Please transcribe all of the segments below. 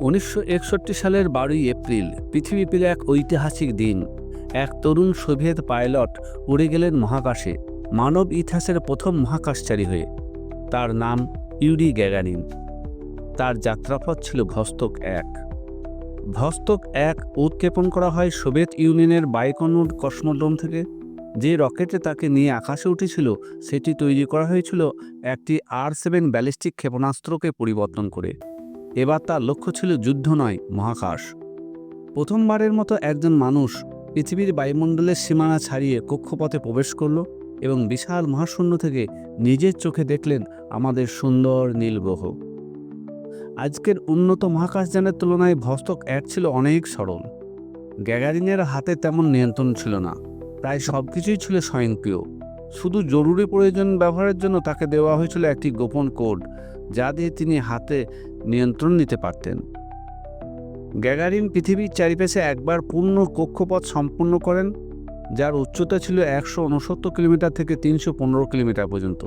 উনিশশো একষট্টি সালের বারোই এপ্রিল পৃথিবী পেল এক ঐতিহাসিক দিন। এক তরুণ সোভিয়েত পাইলট উড়ে গেলেন মহাকাশে, মানব ইতিহাসের প্রথম মহাকাশচারী হয়ে। তার নাম ইউরি গ্যাগারিন। তার যাত্রাপথ ছিল ভস্তক এক। ভস্তক এক উৎক্ষেপণ করা হয় সোভিয়েত ইউনিয়নের বাইকনুর কসমোড্রোম থেকে। যে রকেটে তাকে নিয়ে আকাশে উঠেছিল, সেটি তৈরি করা হয়েছিল একটি আর সেভেন ব্যালিস্টিক ক্ষেপণাস্ত্রকে পরিবর্তন করে। এবার তার লক্ষ্য ছিল যুদ্ধ নয়, মহাকাশ। প্রথমবারের মতো একজন মানুষ পৃথিবীর বায়ুমণ্ডলের সীমানা ছাড়িয়ে কক্ষপথে প্রবেশ করল এবং বিশাল মহাশূন্য থেকে নিজের চোখে দেখলেন আমাদের সুন্দর নীলগ্রহ আজকের উন্নত মহাকাশযানের তুলনায় ভস্তক এক ছিল অনেক সরল। গ্যাগারিনের হাতে তেমন নিয়ন্ত্রণ ছিল না। প্রায় সব কিছুই ছিল স্বয়ংক্রিয়। শুধু জরুরি প্রয়োজন ব্যবহারের জন্য তাকে দেওয়া হয়েছিল একটি গোপন কোড, যা দিয়ে তিনি হাতে নিয়ন্ত্রণ নিতে পারতেন। গ্যাগারিন পৃথিবীর চারিপাশে একবার পূর্ণ কক্ষপথ সম্পূর্ণ করেন, যার উচ্চতা ছিল একশো উনসত্তর কিলোমিটার থেকে তিনশো পনেরো কিলোমিটার পর্যন্ত।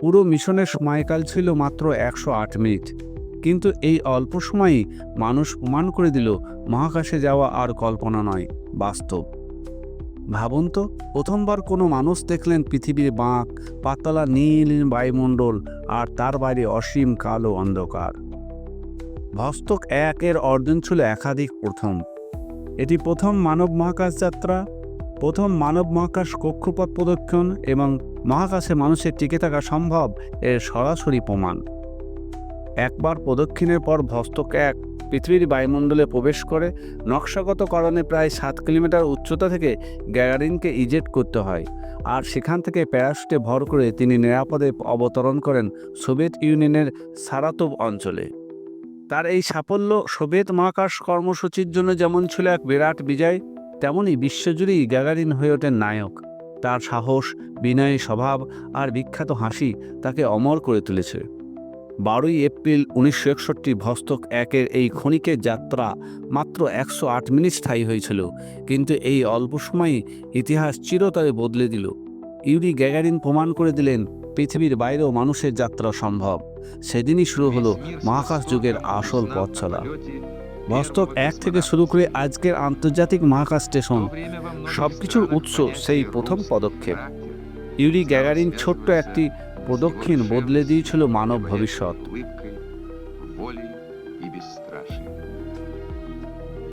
পুরো মিশনের সময়কাল ছিল মাত্র একশো আট মিনিট। কিন্তু এই অল্প সময়ই মানুষ প্রমাণ করে দিল, মহাকাশে যাওয়া আর কল্পনা নয়, বাস্তব। ভাবুন তো, প্রথমবার কোনো মানুষ দেখলেন পৃথিবীর বাঁক, পাতলা নীল বায়ুমণ্ডল আর তার বাইরে অসীম কালো অন্ধকার। ভস্তক একের অর্জন ছিল একাধিক প্রথম। এটি প্রথম মানব মহাকাশ যাত্রা, প্রথম মানব মহাকাশ কক্ষপথ প্রদক্ষণ এবং মহাকাশে মানুষের টিকে থাকা সম্ভব এর সরাসরি প্রমাণ। একবার প্রদক্ষিণের পর ভস্তক এক পৃথিবীর বায়ুমণ্ডলে প্রবেশ করে নকশাগত কারণে প্রায় সাত কিলোমিটার উচ্চতা থেকে গ্যাগারিনকে ইজেক্ট করতে হয়। আর সেখান থেকে প্যারাশুটে ভর করে তিনি নিরাপদে অবতরণ করেন সোভিয়েত ইউনিয়নের সারাতোভ অঞ্চলে। তার এই সাফল্য সোভিয়েত মহাকাশ কর্মসূচির জন্য যেমন ছিল এক বিরাট বিজয় তেমনই বিশ্বজুড়েই গ্যাগারিন হয়ে ওঠেন নায়ক। তার সাহস, বিনয়ী স্বভাব আর বিখ্যাত হাসি তাকে অমর করে তুলেছে। বারোই এপ্রিল উনিশশো একষট্টি ভস্তক একের এই ক্ষণিকের যাত্রা মাত্র একশো আট মিনিট স্থায়ী হয়েছিল, কিন্তু এই অল্প সময়ই ইতিহাস চিরতরে বদলে দিল। ইউরি গ্যাগারিন প্রমাণ করে দিলেন, পৃথিবীর বাইরেও মানুষের যাত্রা সম্ভব। সেদিনই শুরু হলো মহাকাশ যুগের আসল পথ চলা। ভস্তক এক থেকে শুরু করে আজকের আন্তর্জাতিক মহাকাশ স্টেশন সব কিছুর উৎস সেই প্রথম পদক্ষেপ। ইউরি গ্যাগারিন ছোট্ট একটি প্রদক্ষিণ বদলে দিয়েছিল মানব ভবিষ্যৎ।